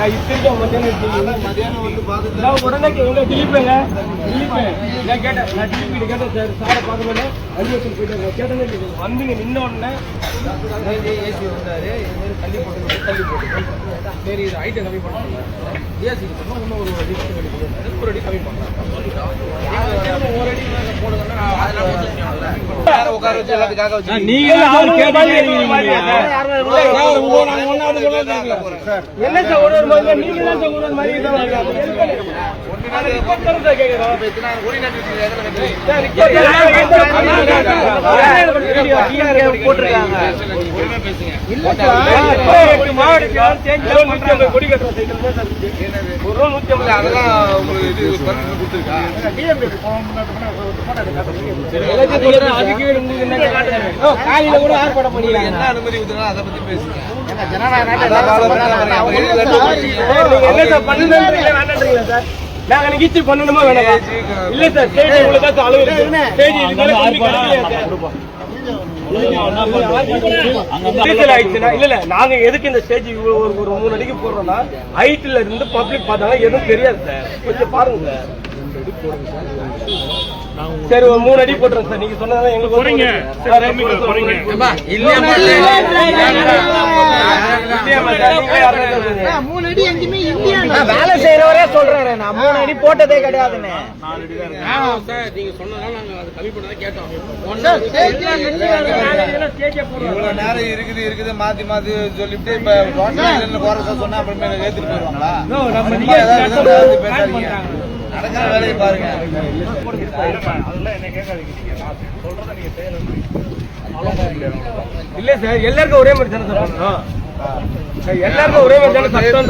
நான் இத்தனைக்கும் மத்தியானம். மதியானம் வந்து பார்த்துட்டு நான் உடனே எங்க திலீப்புங்க திலீப்பு நான் கேட்டேன் நான் திலீப் கிட்ட கேட்டேன் சார். சாரை பார்க்கணும்னு அலுவலகத்துக்கு போயிட்டு கேட்டேன் நீங்க வந்தீங்க நின்ன உடனே ஏசி வந்தாரு. தள்ளி போட்டு தள்ளி போட்டு சரி இது ஐட்டம் கம்மி பண்ணலாம். ஏசி இன்னும் ஒரு அடி கம்மி பண்ணுறாரு ஒரு அடி கம்மி பண்ணலாம். ஒரு அடி மேல போடுங்கன்னா நான் அதெல்லாம் உட்கார வச்சு எல்லாத்துக்காக வச்சு நீங்க அவர் என்ன சார் ஒரு மாதிரி நீங்க தான் ஒரு மாதிரி. அதுக்கு காலையில கூட ஆர்ப்பாட்டம் பண்ணிக்கிறாங்க. என்ன அனுமதி அதை பத்தி பேசுங்க நீங்க இச்சு பண்ணணுமா வேணாமா? இல்ல சார், ஸ்டேஜ் உங்களுக்கு அளவு இல்ல இல்ல. நாங்க எதுக்கு இந்த ஸ்டேஜ் ஒரு ஒரு மூணு அடிக்கு போடுறோம்னா ஹைட்ல இருந்து பப்ளிக் பார்த்தாங்க எதுவும் தெரியாது சார். கொஞ்சம் பாருங்க சார். சரி ஒரு மூணு அடி போட்டுறேன் சார். நீங்க சொன்னதால எங்களுக்கு போறீங்க. மூணு அடி எங்கேயுமே இல்லையா வேலை செய்யறவரே சொல்றாரு நான் மூணு அடி போட்டதே கிடையாதுன்னு இவ்வளவு நேரம் இருக்குது இருக்குது மாத்தி மாத்தி சொல்லிட்டு இப்ப ரோட்ல குறைச்ச சொன்னா அப்புறமே ஏத்துட்டு போயிருவாங்களா பேசாதீங்க. நடக்கிற வேலையை பாருங்க. இல்ல சார் எல்லாருக்கும் ஒரே மாதிரி தானே சார்? எல்லாருக்கும் ஒரே மாதிரி தானே